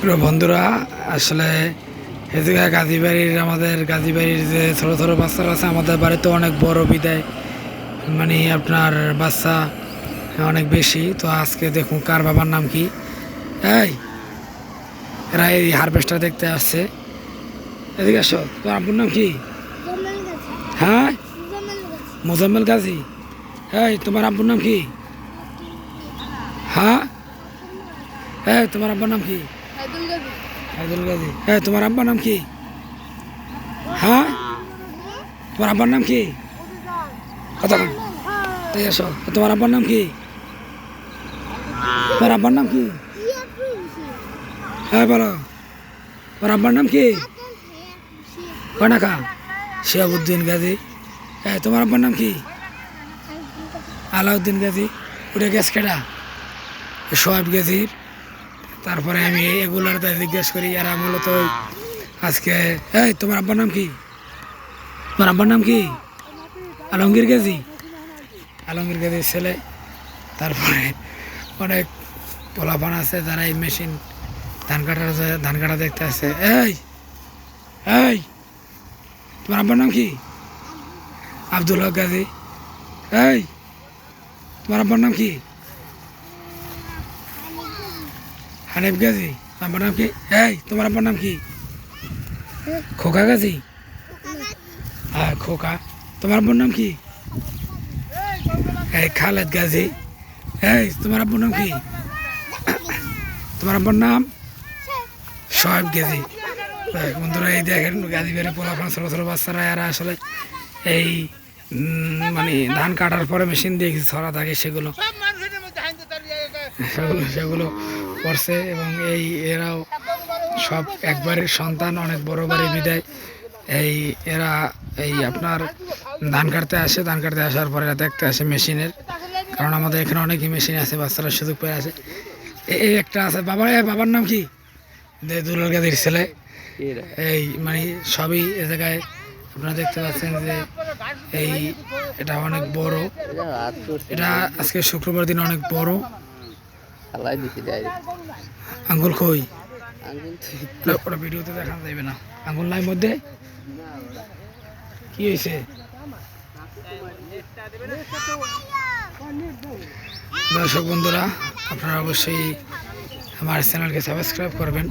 প্রিয় বন্ধুরা, আসলে এদিকে গাজী বাড়ির আমাদের গাজী বাড়ির যে ছোটো ছোটো বাচ্চারা আছে, আমাদের বাড়িতে অনেক বড় বিদায়। মানে আপনার বাচ্চা অনেক বেশি। তো আজকে দেখুন কার বাবার নাম কি। এই, এরা এই হারভেস্টার দেখতে আসছে। এদিকে আসো, তোমার আপনার নাম কি? হ্যাঁ? মোজাম্মেল গাজী। এই, তোমার আব্বুর নাম কি? হ্যাঁ? এই, তোমার আব্বার নাম কি? আব্দুল গাজী এই তোমার আব্বার নাম কি? হ্যাঁ? তোমার আব্বার নাম কি? কথা এই এসো তোমার আব্বার নাম কি? তোমার আব্বার নাম কি? হ্যাঁ বলো। তোমার আব্বার নাম কি? কনাকা। শিয়াবুদ্দিন গাজী। এই তোমার আব্বার নাম কি? আলাউদ্দিন গাজী। উঠে গ্যাস কেটা সোয়াব গাজীর। তারপরে আমি এগুলোর জিজ্ঞেস করি, এরা মূলত আজকে এই, তোমার আব্বার নাম কি? তোমার আব্বার নাম কি? আলমগীর গাজী। আলমগীর গাজীর ছেলে। তারপরে অনেক পোলাপান আছে যারা এই মেশিন ধান কাটার ধান কাটা দেখতে আসছে এই এই, তোমার আব্বার নাম কি? আব্দুল হক গাজী। এই, তোমার আব্বার নাম কি? হানিফ গাজী আব্বার নাম কি? এই তোমার আব্বার নাম কি? খোকা গাজী? হ্যাঁ খোকা। তোমার আব্বুর নাম কি? এই, খালেদ গাজী। এই তোমার আব্বুর নাম কি? তোমার আব্বুর নাম? সোহেব গাজী। বন্ধুরা, এই দেখেন, গাজী বেড়ে পোলাপান ছোটো ছোটো বাচ্চারা, এরা আসলে এই মানে ধান কাটার পরে মেশিন দিয়ে ছড়া থাকে সেগুলো সেগুলো করছে এবং এই এরাও সব একবারের সন্তান অনেক বড় বাড়ি বিদায়। এই এরা এই আপনার ধান কাটতে আসে ধান কাটতে আসার পরে এরা দেখতে আসে মেশিনের। কারণ আমাদের এখানে অনেকই মেশিন আছে বাচ্চারা সুযোগ পেয়ে আছে এই একটা আছে বাবার বাবার নাম কি? দুলাল গাদির ছেলে। এই মানে সবই এ জায়গায় আপনারা দেখতে পাচ্ছেন যে এই এটা অনেক বড়। এটা আজকে শুক্রবার দিন অনেক বড়। খালাই দিছি ডাইরেক্ট আঙ্গুল কই? আঙ্গুল তো ওটা ভিডিওতে দেখানো যাবে না। আঙ্গুল নাই মধ্যে? কি হয়েছে দর্শক বন্ধুরা আপনারা অবশ্যই আমার চ্যানেলকে সাবস্ক্রাইব করবেন।